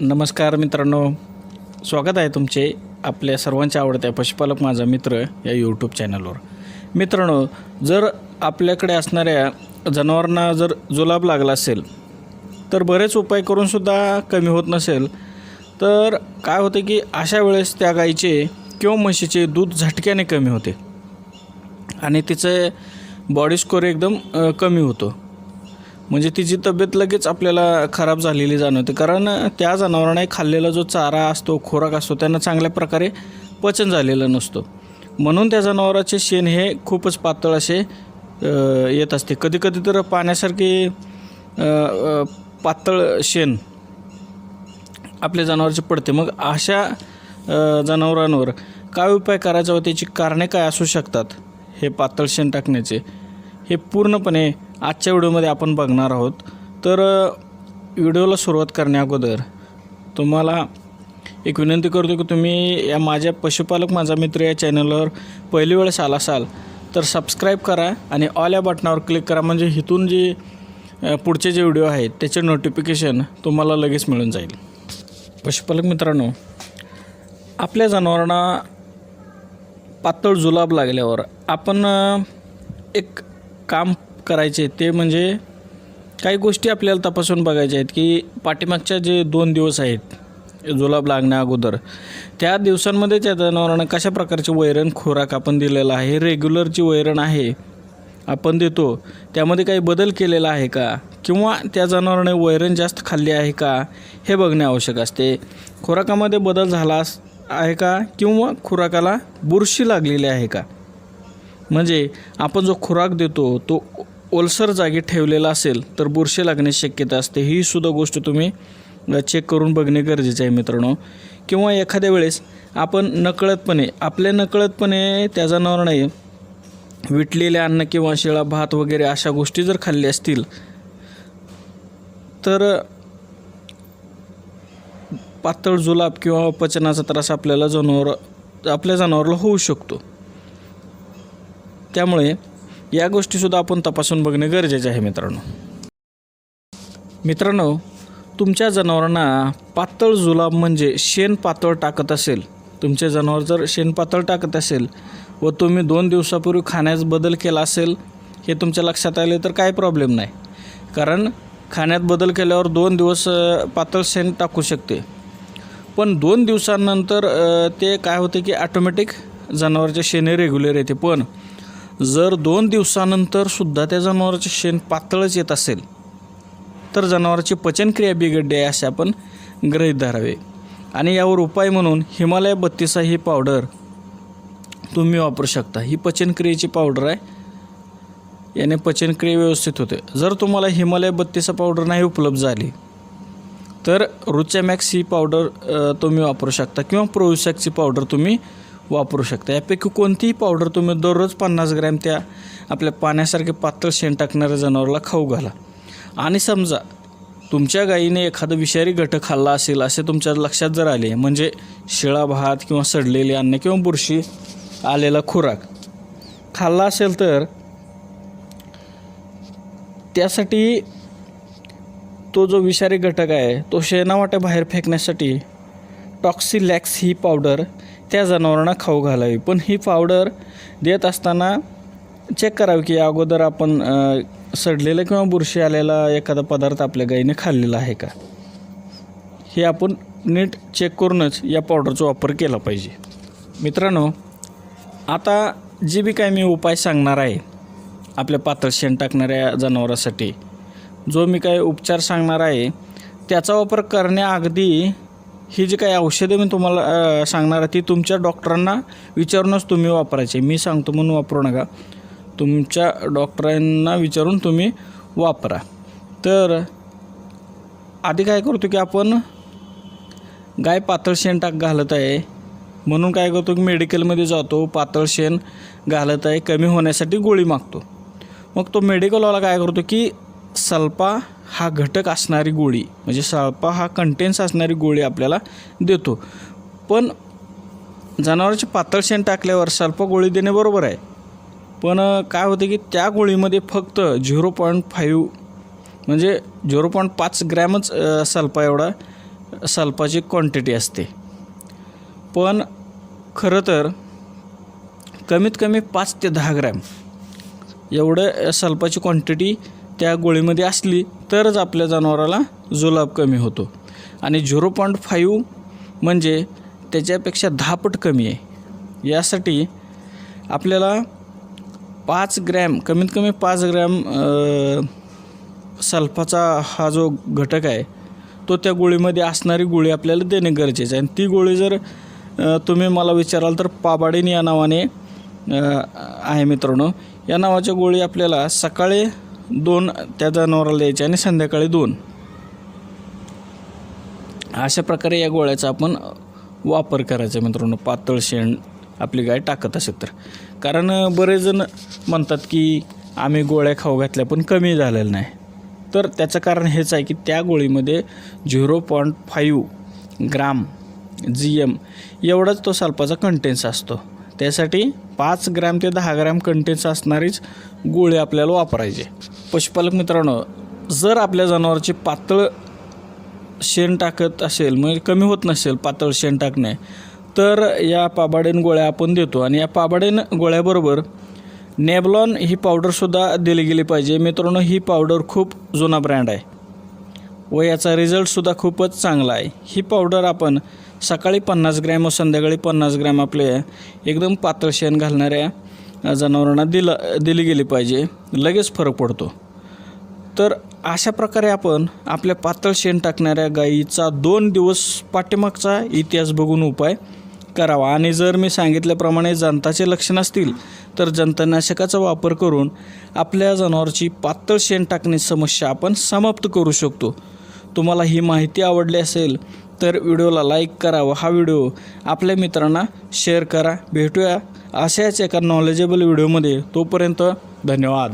नमस्कार मित्रांनो. स्वागत आहे तुमचे आपल्या सर्वांच्या आवडत्या पशुपालक माझा मित्र या यूट्यूब चॅनलवर मित्रांनो जर आपल्याकडे असणाऱ्या जनावरांना जर जुलाब लागला असेल तर बरेच उपाय करूनसुद्धा कमी होत नसेल तर काय होते की अशा वेळेस त्या गाईचे किंवा म्हशीचे दूध झटक्याने कमी होते. आणि तिचं बॉडी स्कोर एकदम कमी होतो. म्हणजे तिची तब्येत लगेच आपल्याला खराब झालेली जाणवते. कारण त्या जनावरांना खाल्लेला जो चारा असतो खोराक असतो त्यांना चांगल्या प्रकारे पचन झालेलं नसतो. म्हणून त्या जनावराचे शेण हे खूपच पातळ असे येत असते. कधी कधी तर पाण्यासारखे पातळ शेण आपल्या जनावरचे पडते. मग अशा जनावरांवर काय उपाय करायचा व त्याची कारणे काय असू शकतात? हे पातळ शेण टाकण्याचे. हे पूर्णपणे आजच्या व्हिडिओमध्ये आपण बघणार आहोत. तर व्हिडिओला सुरुवात करण्याअगोदर तुम्हाला एक विनंती करतो की तुम्ही या माझ्या पशुपालक माझा मित्र या चॅनलवर पहिली वेळेस आला असाल तर सबस्क्राईब करा आणि ऑल या बटनावर क्लिक करा. म्हणजे इथून जे पुढचे जे व्हिडिओ आहेत त्याचे नोटिफिकेशन तुम्हाला लगेच मिळून जाईल. पशुपालक मित्रांनो आपल्या जनावरांना पातळ जुलाब लागल्यावर आपण एक काम करायचे ते म्हणजे काही गोष्टी आपल्याला तपासून बघायच्या आहेत की पाठीमागच्या जे दोन दिवस आहेत जुलाब लागण्या अगोदर त्या दिवसांमध्ये त्या जनावरांना कशा प्रकारचे वैरण खोराक आपण दिलेला आहे रेग्युलर जी वैरण आहे आपण देतो त्यामध्ये काही बदल केलेला आहे का? किंवा त्या जनावराने वैरण जास्त खाल्ले आहे का? हे बघणे आवश्यक असते. खुराकामध्ये बदल झाला आहे का? किंवा खुराकाला बुरशी लागलेली आहे का? म्हणजे आपण जो खुराक देतो तो ओलसर जागी ठेवलेला असेल तर बुरशी लागण्याची शक्यता असते. ही सुद्धा गोष्ट तुम्ही चेक करून बघणे गरजेचे आहे मित्रांनो. किंवा एखाद्या वेळेस आपण नकळतपणे आपल्या नकळतपणे त्या जनावरांनी विटलेले अन्न किंवा शिळा भात वगैरे अशा गोष्टी जर खाल्ल्या असतील तर पातळ जुलाब किंवा पचनाचा त्रास आपल्याला जनावर आपल्या जनावराला होऊ शकतो. त्यामुळे या गोष्टीसुद्धा आपण तपासून बघणे गरजेचे आहे मित्रांनो. मित्रांनो तुमच्या जनावरांना पातळ जुलाब म्हणजे शेण पातळ टाकत असेल तुमचे जनावर जर शेण पातळ टाकत असेल व तुम्ही दोन दिवसापूर्वी खाण्यास बदल केला असेल हे तुमच्या लक्षात आले तर काय प्रॉब्लेम नाही. कारण खाण्यात बदल केल्यावर दोन दिवस पातळ शेण टाकू शकते. पण दोन दिवसांनंतर ते काय होते की ॲटोमॅटिक जनावरचे शेणे रेग्युलर येते. पण जर दोन दिवसानंतर सुद्धा त्या जनावराचे शेण पातळच येत असेल तर जनावराची पचनक्रिया बिघडली आहे असे आपण गृहीत धरावे. आणि यावर उपाय म्हणून हिमालय बत्तीसा ही पावडर तुम्ही वापरू शकता. ही पचनक्रियेची पावडर आहे. याने पचनक्रिया व्यवस्थित होते. जर तुम्हाला हिमालय बत्तीसा पावडर नाही उपलब्ध झाली तर रुचॅमॅक्स ही पावडर तुम्ही वापरू शकता किंवा प्रोविसॅक्सची पावडर तुम्ही वापरू शकता. यापैकी कोणतीही पावडर तुम्ही दररोज पन्नास ग्रॅम त्या आपल्या पाण्यासारखे पातळ शेण टाकणाऱ्या जनावराला खाऊ घाला. आणि समजा तुमच्या गायीने एखादं विषारी घटक खाल्ला असेल असे तुमच्या लक्षात जर आले म्हणजे शिळा भात किंवा सडलेले अन्न किंवा बुरशी आलेला खुराक खाल्ला असेल तर त्यासाठी तो जो विषारी घटक आहे तो शेणावाट्या बाहेर फेकण्यासाठी टॉक्सिलॅक्स ही पावडर त्या जनावरांना खाऊ घालावी. पण ही पावडर देत असताना चेक करावी की अगोदर आपण सडलेलं किंवा बुरशी आलेला एखादा पदार्थ आपल्या गाईने खाल्लेला आहे का? हे आपण नीट चेक करूनच या पावडरचा वापर केला पाहिजे. मित्रांनो आता जे बी काय मी उपाय सांगणार आहे आपल्या पातळ शेण टाकणाऱ्या जनावरासाठी जो मी काय उपचार सांगणार आहे त्याचा वापर करण्याअगदी ही जी काही औषधं मी तुम्हाला सांगणार आहे ती तुमच्या डॉक्टरांना विचारूनच तुम्ही वापरायचे. मी सांगतो म्हणून वापरू नका. तुमच्या डॉक्टरांना विचारून तुम्ही वापरा. तर आधी काय करतो की आपण गाय पातळ शेण टाक घालत आहे. म्हणून काय करतो की मेडिकलमध्ये जातो पातळ शेण घालत आहे कमी होण्यासाठी गोळी मागतो. मग तो मेडिकलवाला काय करतो की सल्पा हा घटक असणारी गोळी म्हणजे सल्पा हा कंटेन्स असणारी गोळी आपल्याला देतो. पण जनावरांचे पातळ शेण टाकल्यावर सल्पा गोळी देणे बरोबर आहे. पण काय होते की त्या गोळीमध्ये फक्त झिरो पॉईंट फाईव्ह म्हणजे झिरो पॉईंट पाच ग्रॅमच सल्पा एवढा सल्पाची क्वांटिटी असते. पण खरं तर कमीत कमी पाच ते दहा ग्रॅम एवढं सल्पाची क्वांटिटी त्या गोळीमध्ये असली तरच आपल्या जनावराला जुलाब कमी होतो. आणि झिरो पॉईंट फाईव्ह म्हणजे त्याच्यापेक्षा दहा पट कमी आहे. यासाठी आपल्याला पाच ग्रॅम कमीत कमी पाच ग्रॅम सल्फाचा हा जो घटक आहे तो त्या गोळीमध्ये असणारी गोळी आपल्याला देणे गरजेचं आहे. आणि ती गोळी जर तुम्ही मला विचाराल तर पाबाडीन या नावाने आहे मित्रांनो. या नावाच्या गोळी आपल्याला सकाळी दोन त्या जनावराला द्यायचे आणि संध्याकाळी दोन. अशा प्रकारे या गोळ्याचा आपण वापर करायचा मित्रांनो. पातळ शेण आपली गाय टाकत असेल तर. कारण बरेच जण म्हणतात की आम्ही गोळ्या खाऊ घातल्या पण कमी झालेलं नाही. तर त्याचं कारण हेच आहे की त्या गोळीमध्ये zero point five gram G M एवढाच तो साल्पाचा कंटेन्स असतो. त्यासाठी पाच ग्रॅम ते दहा ग्रॅम कंटेन्स असणारीच गोळी आपल्याला वापरायचे. पशुपालक मित्रांनो जर आपल्या जनावरांची पातळ शेण टाकत असेल म्हणजे कमी होत नसेल पातळ शेण टाकणे तर या पाबाडेन गोळ्या आपण देतो. आणि या पाबाडेन गोळ्याबरोबर नेबलॉन ही पावडरसुद्धा दिली गेली पाहिजे. मित्रांनो ही पावडर खूप जुना ब्रँड आहे. व याचा रिझल्टसुद्धा खूपच चांगला आहे. ही पावडर आपण सकाळी पन्नास ग्रॅम व संध्याकाळी पन्नास ग्रॅम आपले एकदम पातळ शेण घालणाऱ्या जनावरांना दिलं दिली गेली पाहिजे. लगेच फरक पडतो. तर अशा प्रकारे आपण आपल्या पातळ शेण टाकणाऱ्या गायीचा दोन दिवस पाठीमागचा इतिहास बघून उपाय करावा. आणि जर मी सांगितल्याप्रमाणे जंताचे लक्षण असतील तर जंतनाशकाचा वापर करून आपल्या जनावरची पातळ शेण टाकण्याची समस्या आपण समाप्त करू शकतो. तुम्हाला ही माहिती आवडली असेल तर व्हिडिओला लाईक करा व हा व्हिडिओ आपल्या मित्रांना शेअर करा. भेटूया अशाच एका नॉलेजेबल व्हिडिओमध्ये तोपर्यंत धन्यवाद.